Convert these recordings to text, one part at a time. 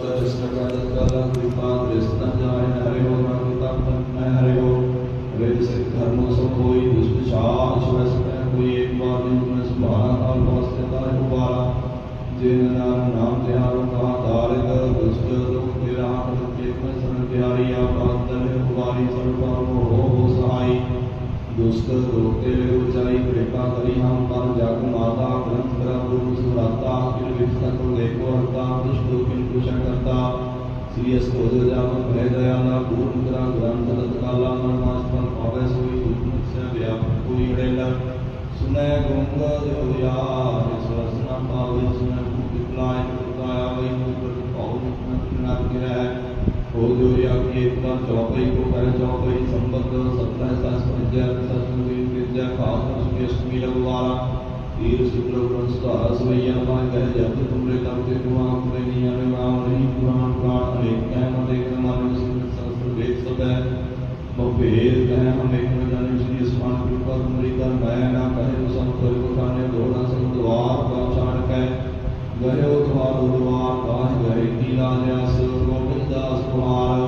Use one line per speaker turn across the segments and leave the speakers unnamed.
कृष्ण का दत्ताला कृष्ण जाय हरे हो कृपा पन्ना हरे हो वेद से धर्म सब कोई दुष्ट शास वस कोई एक बार में सुभाना काल पहुँचता है उबारा जिन नाम नाम ध्यान का तारिक दुष्ट लोग तेरा हाथ के में शरण प्यारी आपात है उबारी सर्व हो हो सहाय दुष्ट रोकते हुए ऊंचाई कृपा करी हम पर जग पावे सोई दुख से व्यापक कोई अड़ेला सुने गुंग देवया सरसना पावे सुने कुलाय कुताया वही मुकर पाव न गिरा हो जो या की एकता चौपाई को कर चौपाई संबद्ध सत्रह सास पंजा ससुरी विद्या उसके अष्टमी लगवारा तीर शुक्र वंशता असवैया ਭੇਦ ਤੈ ਹਮੇ ਕੋ ਜਾਨੀ ਸੁਨੀ ਅਸਮਾਨ ਕਿਰਪਾ ਤੁਮਰੀ ਕਰ ਮੈਂ ਨਾ ਕਹੇ ਤੁਸਮ ਕੋਈ ਕੋ ਖਾਨੇ ਦੋੜਾ ਸਭ ਦਵਾਰ ਕਾ ਛਾੜ ਕੈ ਗਇਓ ਦਵਾਰ ਦਵਾਰ ਬਾਹ ਗਏ। ਕੀ ਲਾਲਿਆ ਸੋ ਗੋਬਿੰਦ ਦਾਸ ਕੁਮਾਰ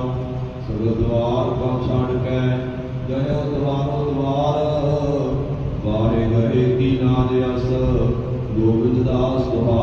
ਸਭ ਦਵਾਰ ਕਾ ਛਾੜ ਕੈ ਗਇਓ ਦਵਾਰ ਦਵਾਰ ਬਾਹੇ ਗਏ। ਕੀ ਲਾਲਿਆ ਸੋ ਗੋਬਿੰਦ ਦਾਸ ਕੁਮਾਰ